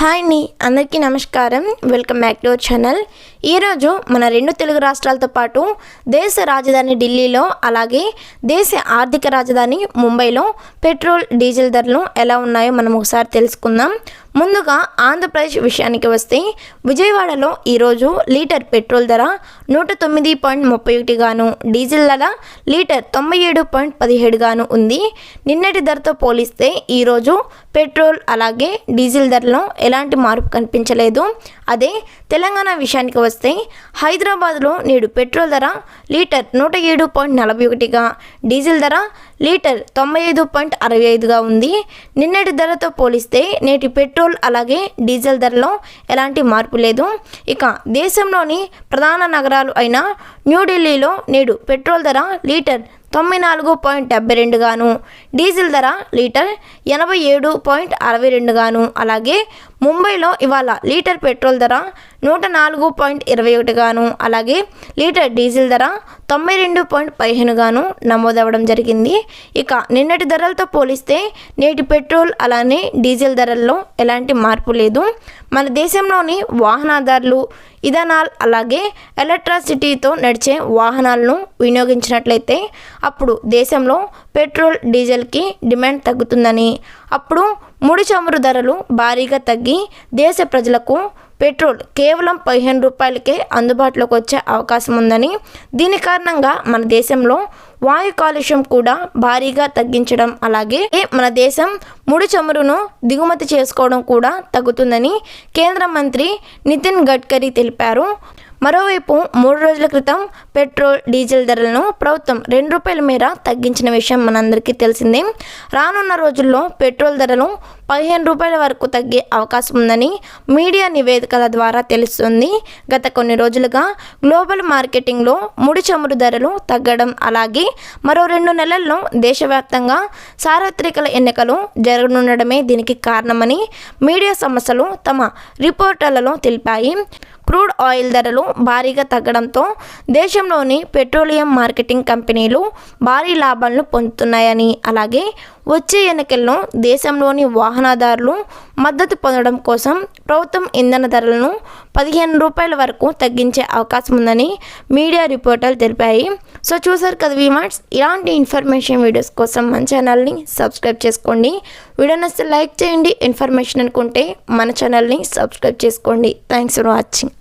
Hi అండి అందరికీ నమస్కారం. Welcome back to our channel. ఈరోజు మన రెండు తెలుగు రాష్ట్రాలతో పాటు దేశ రాజధాని ఢిల్లీలో అలాగే దేశ ఆర్థిక రాజధాని ముంబైలో పెట్రోల్ డీజిల్ ధరలు ఎలా ఉన్నాయో మనం ఒకసారి తెలుసుకుందాం. ముందుగా ఆంధ్రప్రదేశ్ విషయానికి వస్తే విజయవాడలో ఈరోజు లీటర్ పెట్రోల్ ధర నూట తొమ్మిది పాయింట్ ముప్పై ఒకటిగాను డీజిల్ ధర లీటర్ తొంభై ఏడు పాయింట్ పదిహేడుగాను ఉంది. నిన్నటి ధరతో పోలిస్తే ఈరోజు పెట్రోల్ అలాగే డీజిల్ ధరలో ఎలాంటి మార్పు కనిపించలేదు. అదే తెలంగాణ విషయానికి వస్తే హైదరాబాద్లో నేడు పెట్రోల్ ధర లీటర్ నూట ఏడు పాయింట్ నలభై ఒకటిగా డీజిల్ ధర లీటర్ తొంభై ఐదు పాయింట్ అరవై ఐదుగా ఉంది. నిన్నటి ధరతో పోలిస్తే నేటి పెట్రోల్ పెట్రోల్ అలాగే డీజిల్ ధరలో ఎలాంటి మార్పు లేదు. ఇక దేశంలోని ప్రధాన నగరాలు అయిన న్యూఢిల్లీలో నేడు పెట్రోల్ ధర లీటర్ తొంభై నాలుగు పాయింట్ డెబ్బై రెండు గాను డీజిల్ ధర లీటర్ ఎనభై ఏడు పాయింట్ అరవై రెండు గాను అలాగే ముంబైలో ఇవాళ లీటర్ పెట్రోల్ ధర నూట నాలుగు పాయింట్ ఇరవై ఒకటిగాను అలాగే లీటర్ డీజిల్ ధర తొంభై రెండు పాయింట్ పదిహేనుగాను నమోదవడం జరిగింది. ఇక నిన్నటి ధరలతో పోలిస్తే నేటి పెట్రోల్ అలానే డీజిల్ ధరల్లో ఎలాంటి మార్పు లేదు. మన దేశంలోని వాహనదారులు ఇథనాల్ అలాగే ఎలక్ట్రిసిటీతో నడిచే వాహనాలను వినియోగించినట్లయితే అప్పుడు దేశంలో పెట్రోల్ డీజిల్కి డిమాండ్ తగ్గుతుందని. అప్పుడు ముడి చమురు ధరలు భారీగా తగ్గి దేశ ప్రజలకు పెట్రోల్ కేవలం పదిహేను రూపాయలకే అందుబాటులోకి వచ్చే అవకాశం ఉందని దీని కారణంగా మన దేశంలో వాయు కాలుష్యం కూడా భారీగా తగ్గించడం అలాగే మన దేశం ముడి చమురును దిగుమతి చేసుకోవడం కూడా తగ్గుతుందని కేంద్ర మంత్రి నితిన్ గడ్కరీ తెలిపారు. మరోవైపు మూడు రోజుల క్రితం పెట్రోల్ డీజిల్ ధరలను ప్రభుత్వం రెండు రూపాయల మేర తగ్గించిన విషయం మనందరికీ తెలిసిందే. రానున్న రోజుల్లో పెట్రోల్ ధరలు పదిహేను రూపాయల వరకు తగ్గే అవకాశం ఉందని మీడియా నివేదికల ద్వారా తెలుస్తుంది. గత కొన్ని రోజులుగా గ్లోబల్ మార్కెటింగ్లో ముడి చమురు ధరలు తగ్గడం అలాగే మరో రెండు నెలల్లో దేశవ్యాప్తంగా సార్వత్రికల ఎన్నికలు జరగనుండడమే దీనికి కారణమని మీడియా సంస్థలు తమ రిపోర్టర్లలో తెలిపాయి. క్రూడ్ ఆయిల్ ధరలు భారీగా తగ్గడంతో దేశంలోని పెట్రోలియం మార్కెటింగ్ కంపెనీలు భారీ లాభాలను పొందుతున్నాయని అలాగే వచ్చే ఎన్నికల్లో దేశంలోని వాహన వాహనదారులు మద్దతు పొందడం కోసం ప్రభుత్వం ఇంధన ధరలను పదిహేను రూపాయల వరకు తగ్గించే అవకాశం ఉందని మీడియా రిపోర్టర్లు తెలిపాయి. సో చూసారు కదా వీమార్ట్స్ ఇలాంటి ఇన్ఫర్మేషన్ వీడియోస్ కోసం మన ఛానల్ని సబ్స్క్రైబ్ చేసుకోండి. వీడియో నచ్చితే లైక్ చేయండి. ఇన్ఫర్మేషన్ అనుకుంటే మన ఛానల్ని సబ్స్క్రైబ్ చేసుకోండి. Thanks for watching